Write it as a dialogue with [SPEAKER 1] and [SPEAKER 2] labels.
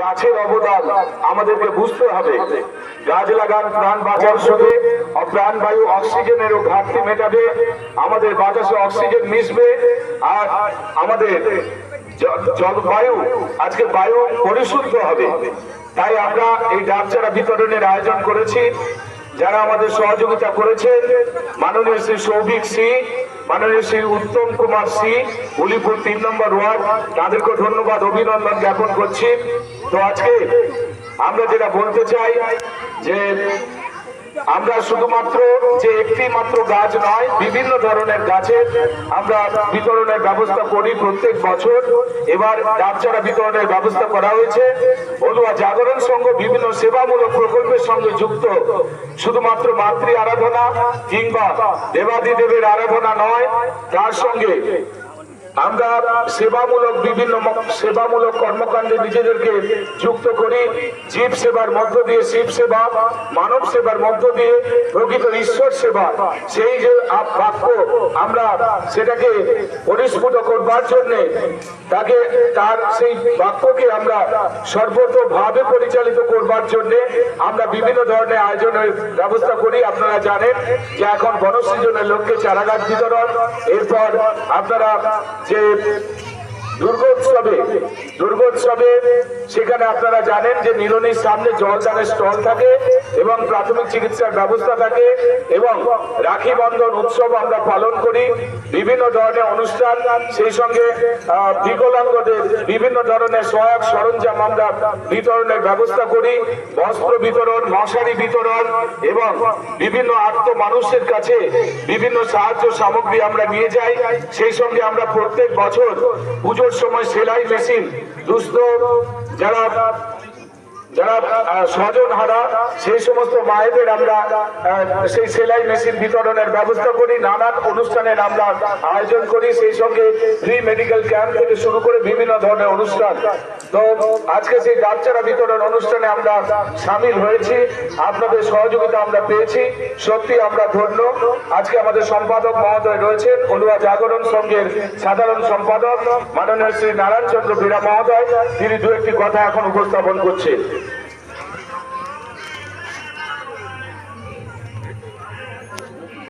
[SPEAKER 1] গাছের অবদান আমাদেরকে বুঝতে হবে। গাছ লাগান, প্রাণ বাঁচার সঙ্গে প্রাণবায়ু অক্সিজেনেরও ঘাটতি মেটাবে, আমাদের বাতাসে অক্সিজেন মিশবে, আর আমাদের জলবায়ু আজকে বায়ু পরিশুদ্ধ হবে। তাই আমরা এই ডাবচারা বিতরণের আয়োজন করেছি। যারা আমাদের সহযোগিতা করেছেন, মাননীয় শ্রী সৌভিক সি মাননীয় শ্রী উত্তম কুমার সিং, উলিপুর তিন নম্বর ওয়ার্ড তাদেরকে ধন্যবাদ, অভিনন্দন জ্ঞাপন করছি। তো আজকে আমরা যেটা বলতে চাই যে আমরা শুধুমাত্র যে একটি মাত্র গাছ নয়, বিভিন্ন ধরনের গাছের আমরা বিতরণের ব্যবস্থা করি প্রত্যেক বছর। এবার ডাবচারা বিতরণের ব্যবস্থা করা হয়েছে। বলুয়া জাগরণ সংঘ বিভিন্ন সেবামূলক প্রকল্পের সঙ্গে যুক্ত। শুধুমাত্র মাতৃ আরাধনা কিংবা দেবাদিদেবের আরাধনা নয়, তার সঙ্গে আমরা সেবামূলক বিভিন্ন সেবামূলক কর্মকাণ্ডে নিজেদেরকে যুক্ত করি। জীব সেবার মধ্য দিয়ে শিব সেবা, মানব সেবার মধ্য দিয়ে প্রকৃত ঈশ্বর সেবা। সেই যে বাক্য আমরা সেটাকে পরিস্ফুট করবার জন্য তাকে, তার সেই বাক্যকে আমরা সর্বতভাবে পরিচালিত করবার জন্য আমরা বিভিন্ন ধরনের আয়োজনের ব্যবস্থা করি। আপনারা জানেন যে এখন বনসৃজনের লক্ষ্যে চারাগাছ বিতরণ, এরপর আপনারা যে দুর্গোৎসবে দুর্গোৎসবে সেখানে আপনারা জানেন যে নিরনির সামনে জলদানের স্টল থাকে এবং প্রাথমিক চিকিৎসার ব্যবস্থা থাকে এবং রাখি বন্ধন উৎসব আমরা পালন করি। বিভিন্ন ধরনের অনুষ্ঠান, সেই সঙ্গে বিকলাঙ্গদের বিভিন্ন ধরনের সহায়ক সরঞ্জাম আমরা বিতরণের ব্যবস্থা করি। বস্ত্র বিতরণ, মশারি বিতরণ এবং বিভিন্ন আত্ম মানুষের কাছে বিভিন্ন সাহায্য সামগ্রী আমরা নিয়ে যাই। সেই সঙ্গে আমরা প্রত্যেক বছর পুজোর সময় সেলাই মেশিন দুস্থ যারা যারা স্বজন হারা, সেই সমস্ত মায়েদের আমরা সেই সেলাই মেশিন বিতরণের ব্যবস্থা করি, নানান অনুষ্ঠানের আমরা আয়োজন করি, সেই সঙ্গে ফ্রি মেডিকেল ক্যাম্প থেকে শুরু করে বিভিন্ন ধরনের অনুষ্ঠান। তো আজকে সেই বাচ্চারা বিতরণ অনুষ্ঠানে আমরা সামিল হয়েছি। আপনাদের সহযোগিতা আমরা পেয়েছি। সত্যি আমরা ধন্য। আজকে আমাদের সম্পাদক মহোদয় রয়েছেন। অলুয়া জাগরণ সংঘের সাধারণ সম্পাদক। মাননীয় শ্রী নারায়ণ চন্দ্র বীরা মহোদয়, তিনি দু একটি কথা এখন উপস্থাপন করছেন।